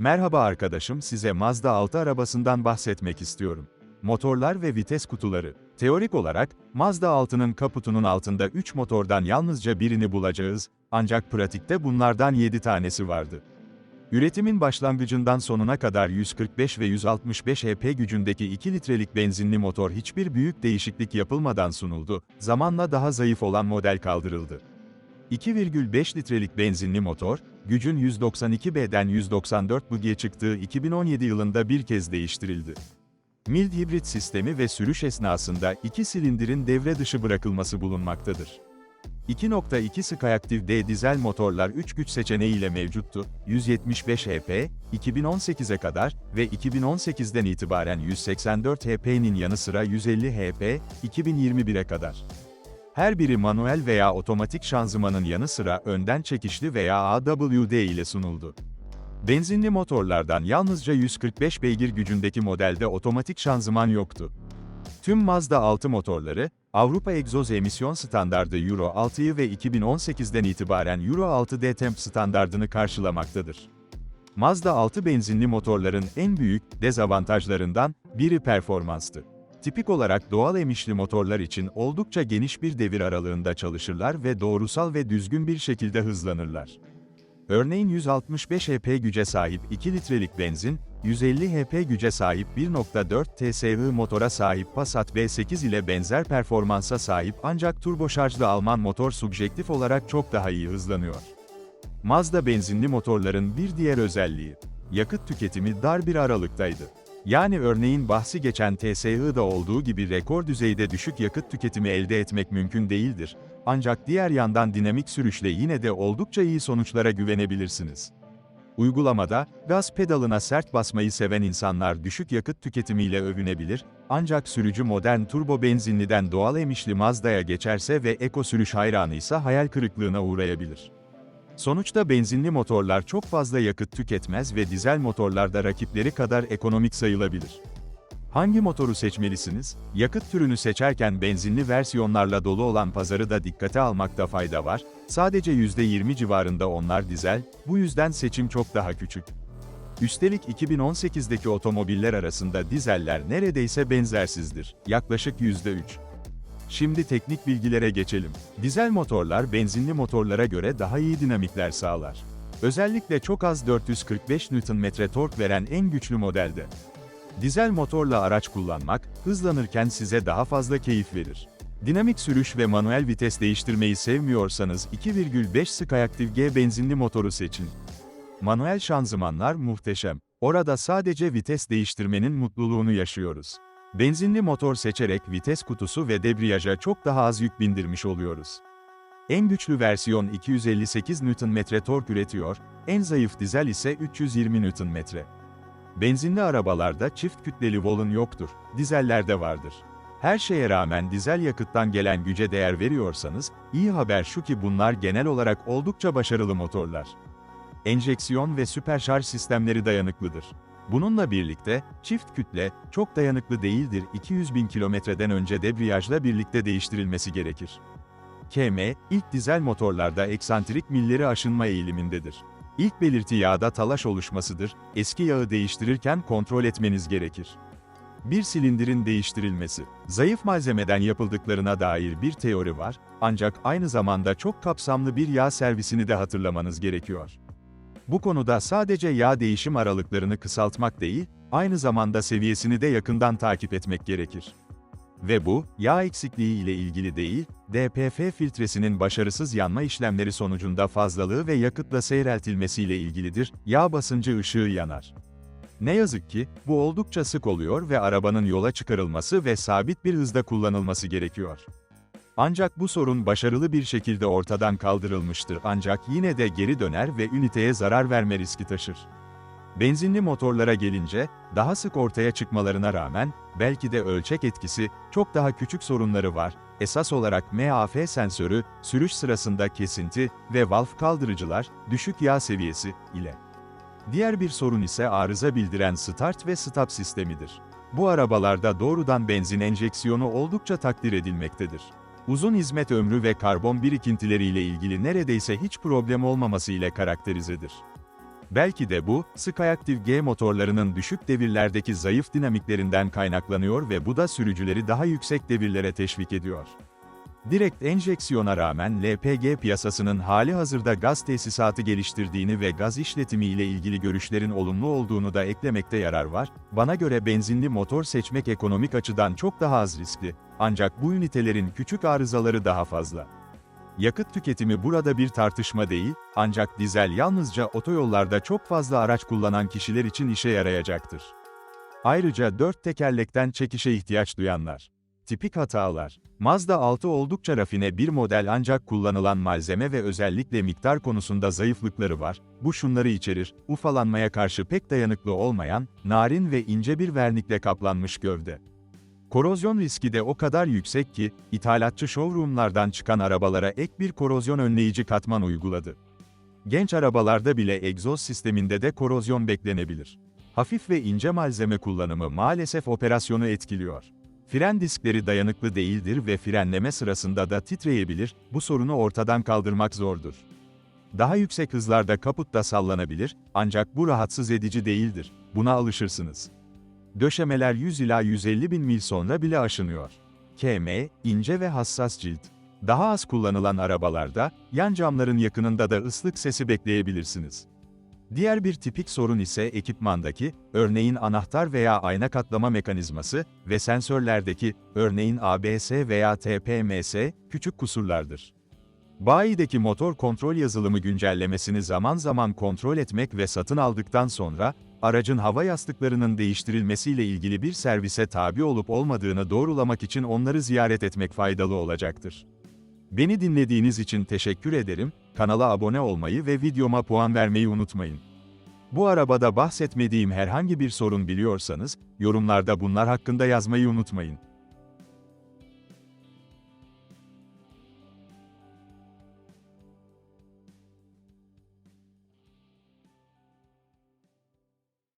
Merhaba arkadaşım size Mazda 6 arabasından bahsetmek istiyorum. Motorlar ve vites kutuları. Teorik olarak, Mazda 6'nın kaputunun altında 3 motordan yalnızca birini bulacağız, ancak pratikte bunlardan 7 tanesi vardı. Üretimin başlangıcından sonuna kadar 145 ve 165 HP gücündeki 2 litrelik benzinli motor hiçbir büyük değişiklik yapılmadan sunuldu, zamanla daha zayıf olan model kaldırıldı. 2,5 litrelik benzinli motor, gücün 192 B'den 194 bug'ye çıktığı 2017 yılında bir kez değiştirildi. Mild hibrit sistemi ve sürüş esnasında iki silindirin devre dışı bırakılması bulunmaktadır. 2.2 Skyactiv D dizel motorlar 3 güç seçeneğiyle mevcuttu, 175 HP, 2018'e kadar ve 2018'den itibaren 184 HP'nin yanı sıra 150 HP, 2021'e kadar. Her biri manuel veya otomatik şanzımanın yanı sıra önden çekişli veya AWD ile sunuldu. Benzinli motorlardan yalnızca 145 beygir gücündeki modelde otomatik şanzıman yoktu. Tüm Mazda 6 motorları, Avrupa Egzoz Emisyon Standardı Euro 6'yı ve 2018'den itibaren Euro 6 D-Temp standardını karşılamaktadır. Mazda 6 benzinli motorların en büyük dezavantajlarından biri performanstı. Tipik olarak doğal emişli motorlar için oldukça geniş bir devir aralığında çalışırlar ve doğrusal ve düzgün bir şekilde hızlanırlar. Örneğin 165 HP güce sahip 2 litrelik benzin, 150 HP güce sahip 1.4 TSI motora sahip Passat V8 ile benzer performansa sahip ancak turboşarjlı Alman motor subjektif olarak çok daha iyi hızlanıyor. Mazda benzinli motorların bir diğer özelliği, yakıt tüketimi dar bir aralıktaydı. Yani örneğin bahsi geçen TSI'da olduğu gibi rekor düzeyde düşük yakıt tüketimi elde etmek mümkün değildir. Ancak diğer yandan dinamik sürüşle yine de oldukça iyi sonuçlara güvenebilirsiniz. Uygulamada, gaz pedalına sert basmayı seven insanlar düşük yakıt tüketimiyle övünebilir, ancak sürücü modern turbo benzinliden doğal emişli Mazda'ya geçerse ve eko sürüş hayranıysa hayal kırıklığına uğrayabilir. Sonuçta benzinli motorlar çok fazla yakıt tüketmez ve dizel motorlarda rakipleri kadar ekonomik sayılabilir. Hangi motoru seçmelisiniz? Yakıt türünü seçerken benzinli versiyonlarla dolu olan pazarı da dikkate almakta fayda var. Sadece %20 civarında onlar dizel, bu yüzden seçim çok daha küçük. Üstelik 2018'deki otomobiller arasında dizeller neredeyse benzersizdir. Yaklaşık %3. Şimdi teknik bilgilere geçelim. Dizel motorlar benzinli motorlara göre daha iyi dinamikler sağlar. Özellikle çok az 445 Nm tork veren en güçlü modelde. Dizel motorla araç kullanmak, hızlanırken size daha fazla keyif verir. Dinamik sürüş ve manuel vites değiştirmeyi sevmiyorsanız 2,5 Skyactiv G benzinli motoru seçin. Manuel şanzımanlar muhteşem. Orada sadece vites değiştirmenin mutluluğunu yaşıyoruz. Benzinli motor seçerek vites kutusu ve debriyaja çok daha az yük bindirmiş oluyoruz. En güçlü versiyon 258 Nm tork üretiyor, en zayıf dizel ise 320 Nm. Benzinli arabalarda çift kütleli volun yoktur, dizellerde vardır. Her şeye rağmen dizel yakıttan gelen güce değer veriyorsanız, iyi haber şu ki bunlar genel olarak oldukça başarılı motorlar. Enjeksiyon ve süperşarj sistemleri dayanıklıdır. Bununla birlikte, çift kütle, çok dayanıklı değildir 200 bin kilometreden önce debriyajla birlikte değiştirilmesi gerekir. KM, ilk dizel motorlarda eksantrik milleri aşınma eğilimindedir. İlk belirti yağda talaş oluşmasıdır, eski yağı değiştirirken kontrol etmeniz gerekir. Bir silindirin değiştirilmesi, zayıf malzemeden yapıldıklarına dair bir teori var, ancak aynı zamanda çok kapsamlı bir yağ servisini de hatırlamanız gerekiyor. Bu konuda sadece yağ değişim aralıklarını kısaltmak değil, aynı zamanda seviyesini de yakından takip etmek gerekir. Ve bu, yağ eksikliği ile ilgili değil, DPF filtresinin başarısız yanma işlemleri sonucunda fazlalığı ve yakıtla seyreltilmesiyle ilgilidir, yağ basıncı ışığı yanar. Ne yazık ki, bu oldukça sık oluyor ve arabanın yola çıkarılması ve sabit bir hızda kullanılması gerekiyor. Ancak bu sorun başarılı bir şekilde ortadan kaldırılmıştır ancak yine de geri döner ve üniteye zarar verme riski taşır. Benzinli motorlara gelince, daha sık ortaya çıkmalarına rağmen, belki de ölçek etkisi, çok daha küçük sorunları var. Esas olarak MAF sensörü, sürüş sırasında kesinti ve valf kaldırıcılar, düşük yağ seviyesi ile. Diğer bir sorun ise arıza bildiren start ve stop sistemidir. Bu arabalarda doğrudan benzin enjeksiyonu oldukça takdir edilmektedir. Uzun hizmet ömrü ve karbon birikintileriyle ilgili neredeyse hiç problem olmaması ile karakterizedir. Belki de bu, Skyactiv G motorlarının düşük devirlerdeki zayıf dinamiklerinden kaynaklanıyor ve bu da sürücüleri daha yüksek devirlere teşvik ediyor. Direkt enjeksiyona rağmen LPG piyasasının hali hazırda gaz tesisatı geliştirdiğini ve gaz işletimi ile ilgili görüşlerin olumlu olduğunu da eklemekte yarar var. Bana göre benzinli motor seçmek ekonomik açıdan çok daha az riskli. Ancak bu ünitelerin küçük arızaları daha fazla. Yakıt tüketimi burada bir tartışma değil, ancak dizel yalnızca otoyollarda çok fazla araç kullanan kişiler için işe yarayacaktır. Ayrıca dört tekerlekten çekişe ihtiyaç duyanlar. Tipik hatalar. Mazda 6 oldukça rafine bir model ancak kullanılan malzeme ve özellikle miktar konusunda zayıflıkları var. Bu şunları içerir, ufalanmaya karşı pek dayanıklı olmayan, narin ve ince bir vernikle kaplanmış gövde. Korozyon riski de o kadar yüksek ki, ithalatçı showroomlardan çıkan arabalara ek bir korozyon önleyici katman uyguladı. Genç arabalarda bile egzoz sisteminde de korozyon beklenebilir. Hafif ve ince malzeme kullanımı maalesef operasyonu etkiliyor. Fren diskleri dayanıklı değildir ve frenleme sırasında da titreyebilir, bu sorunu ortadan kaldırmak zordur. Daha yüksek hızlarda kaput da sallanabilir, ancak bu rahatsız edici değildir. Buna alışırsınız. Döşemeler 100 ila 150 bin mil sonra bile aşınıyor. KM, ince ve hassas cilt. Daha az kullanılan arabalarda, yan camların yakınında da ıslık sesi bekleyebilirsiniz. Diğer bir tipik sorun ise ekipmandaki, örneğin anahtar veya ayna katlama mekanizması ve sensörlerdeki, örneğin ABS veya TPMS, küçük kusurlardır. Bayideki motor kontrol yazılımı güncellemesini zaman zaman kontrol etmek ve satın aldıktan sonra, aracın hava yastıklarının değiştirilmesiyle ilgili bir servise tabi olup olmadığını doğrulamak için onları ziyaret etmek faydalı olacaktır. Beni dinlediğiniz için teşekkür ederim, kanala abone olmayı ve videoma puan vermeyi unutmayın. Bu arabada bahsetmediğim herhangi bir sorun biliyorsanız, yorumlarda bunlar hakkında yazmayı unutmayın.